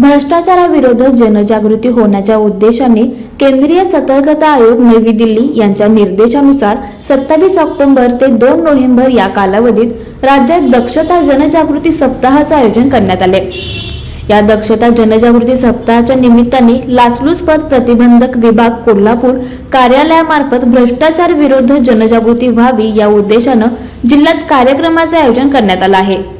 भ्रष्टाचाराविरोधात जनजागृती होण्याच्या उद्देशाने केंद्रीय सतर्कता आयोग नवी दिल्ली यांच्या निर्देशानुसार सत्तावीस ऑक्टोबर ते दोन नोव्हेंबर या कालावधीत राज्यात दक्षता जनजागृती सप्ताहाचे आयोजन करण्यात आले. या दक्षता जनजागृती सप्ताहाच्या निमित्ताने लाचलुचपत प्रतिबंधक विभाग कोल्हापूर कार्यालयामार्फत भ्रष्टाचार विरोध जनजागृती व्हावी या उद्देशानं जिल्ह्यात कार्यक्रमाचे आयोजन करण्यात आलं आहे.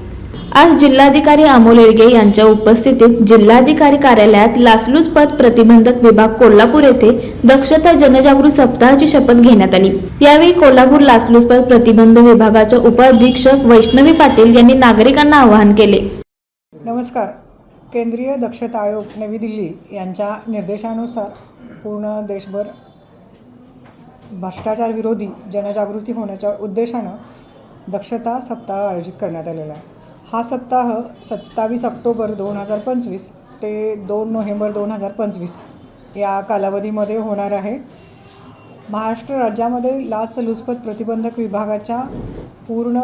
आज जिल्हाधिकारी अमोल येडगे यांच्या उपस्थितीत जिल्हाधिकारी कार्यालयात लाचलुचपत प्रतिबंधक विभाग कोल्हापूर येथे दक्षता जनजागृती सप्ताहाची शपथ घेण्यात आली. यावेळी कोल्हापूर लाचलुचपत प्रतिबंध विभागाच्या उपअधीक्षक वैष्णवी पाटील यांनी नागरिकांना आवाहन केले. नमस्कार. केंद्रीय दक्षता आयोग नवी दिल्ली यांच्या निर्देशानुसार पूर्ण देशभर भ्रष्टाचार विरोधी जनजागृती होण्याच्या उद्देशानं दक्षता सप्ताह आयोजित करण्यात आलेला आहे. हा सप्ताह सत्तावीस ऑक्टोबर दोन हजार पंचवीस ते दोन नोव्हेंबर दोन हजार पंचवीस या कालावधीमध्ये होणार आहे. महाराष्ट्र राज्यामध्ये लाचलुचपत प्रतिबंधक विभागाच्या पूर्ण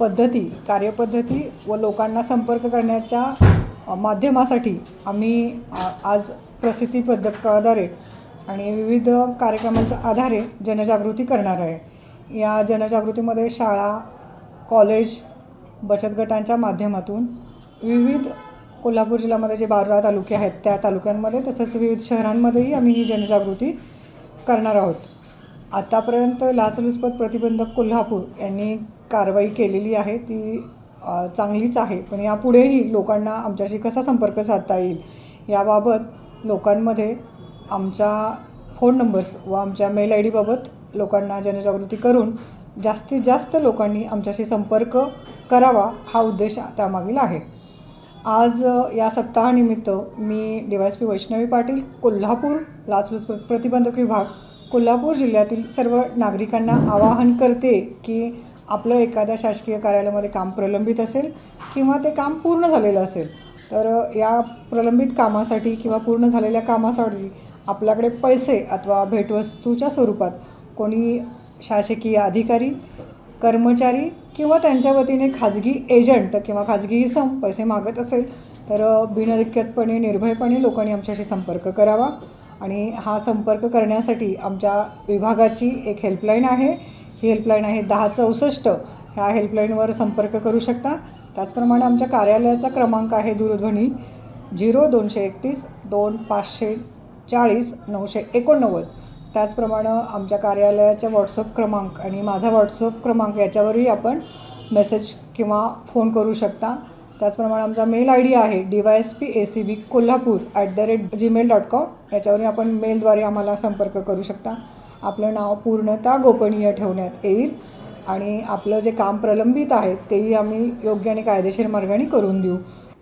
पद्धती कार्यपद्धती व लोकांना संपर्क करण्याच्या माध्यमासाठी आम्ही आज प्रसिद्धी पद्धकाद्वारे आणि विविध कार्यक्रमांच्या आधारे जनजागृती करणार आहे. या जनजागृतीमध्ये शाळा कॉलेज बचत गटांच्या माध्यमातून विविध कोल्हापूर जिल्ह्यामध्ये जे बारा तालुके आहेत त्या तालुक्यांमध्ये तसंच विविध शहरांमध्येही आम्ही ही जनजागृती करणार आहोत. आतापर्यंत लाचलुचपत प्रतिबंधक कोल्हापूर यांनी कारवाई केलेली आहे ती चांगलीच आहे पण यापुढेही लोकांना आमच्याशी कसा संपर्क साधता येईल याबाबत लोकांमध्ये आमच्या फोन नंबर्स व आमच्या मेल आय डीबाबत लोकांना जनजागृती करून जास्तीत जास्त लोकांनी आमच्याशी संपर्क करावा हा उद्देश त्यामागील आहे. आज या सप्ताहानिमित्त मी D Y S P Vaishnavi Patil Kolhapur लाचलुचपत प्रतिबंधक विभाग कोल्हापूर जिल्ह्यातील सर्व नागरिकांना आवाहन करते की आपलं एखाद्या शासकीय कार्यालयामध्ये काम प्रलंबित असेल किंवा ते काम पूर्ण झालेलं असेल तर या प्रलंबित कामासाठी किंवा पूर्ण झालेल्या कामासाठी आपल्याकडे पैसे अथवा भेटवस्तूच्या स्वरूपात कोणी शासकीय अधिकारी कर्मचारी किंवा त्यांच्या वतीने खाजगी एजंट किंवा खाजगी इसम पैसे मागत असेल तर बिनदिक्कतपणे निर्भयपणे लोकांनी आमच्याशी संपर्क करावा. आणि हा संपर्क करण्यासाठी आमच्या विभागाची एक हेल्पलाईन आहे. ही हेल्पलाईन आहे दहा चौसष्ट. ह्या हेल्पलाईनवर संपर्क करू शकता. त्याचप्रमाणे आमच्या कार्यालयाचा क्रमांक आहे दूरध्वनी झिरो दोनशे एकतीस दोन पाचशे चाळीस नऊशे एकोणनव्वद. त्याचप्रमाणे आमच्या कार्यालयाच्या व्हॉट्सअप क्रमांक आणि माझा व्हॉट्सअप क्रमांक याच्यावरही आपण मेसेज किंवा फोन करू शकता. त्याचप्रमाणे आमचा मेल आय डी आहे D Y S P A C B Kolhapur at the rate Gmail dot com याच्यावरही आपण मेलद्वारे आम्हाला संपर्क करू शकता. आपलं नाव पूर्णतः गोपनीय ठेवण्यात येईल आणि आपलं जे काम प्रलंबित आहे तेही आम्ही योग्य आणि कायदेशीर मार्गाने करून देऊ.